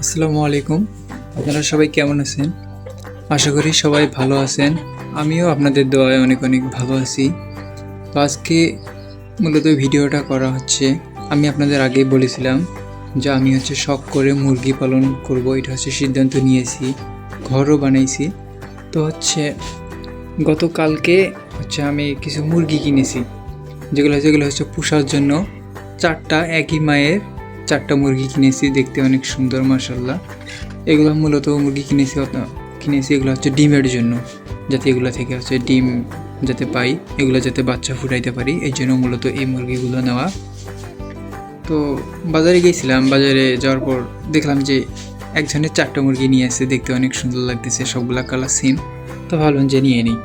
আসসালামু আলাইকুম। আপনারা সবাই কেমন আছেন? আশা করি সবাই ভালো আছেন। আমিও আপনাদের দোয়ায় অনেক অনেক ভালো আছি। তো আজকে মূলত ভিডিওটা করা হচ্ছে, আমি আপনাদের আগেই বলেছিলাম যে আমি হচ্ছে শখ করে মুরগি পালন করব, এটা হচ্ছে সিদ্ধান্ত নিয়েছি, ঘরও বানাইছি। তো হচ্ছে গতকালকে হচ্ছে আমি কিছু মুরগি কিনেছি, যেগুলো যেগুলো হচ্ছে পোষার জন্য চারটা একই মায়ের চারটা মুরগি কিনেছি, দেখতে অনেক সুন্দর মাসাল্লাহ এগুলো মূলত মুরগি কিনেছি কিনেছি, এগুলো হচ্ছে ডিমের জন্য। যাতে এগুলো থেকে হচ্ছে ডিম যাতে পাই, এগুলো যাতে বাচ্চা ফুটাইতে পারি, এই জন্য মূলত এই মুরগিগুলো নেওয়া। তো বাজারে গিয়েছিলাম বাজারে যাওয়ার পর দেখলাম যে একজনের চারটা মুরগি নিয়ে আসছে, দেখতে অনেক সুন্দর লাগতেছে, সবগুলা কালার সেম তো ভাবলাম যে নিয়ে নিই।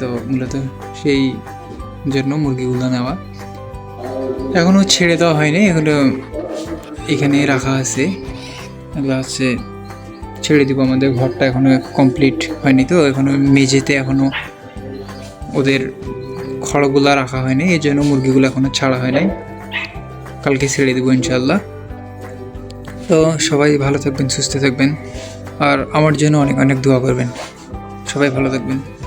তো মূলত সেই জন্য মুরগিগুলো নেওয়া। এখনও ছেড়ে দেওয়া হয়নি এগুলো এখানে রাখা আছে। হচ্ছে ছেড়ে দিব। আমাদের ঘরটা এখনও কমপ্লিট হয়নি তো। এখনও মেঝেতে এখনও ওদের খড়গুলা রাখা হয়নি। এই জন্য মুরগিগুলো এখনও ছাড়া হয় নাই। কালকে ছেড়ে দেবো ইনশাল্লাহ তো সবাই ভালো থাকবেন, সুস্থ থাকবেন। আর আমার জন্য অনেক অনেক দোয়া করবেন। সবাই ভালো থাকবেন।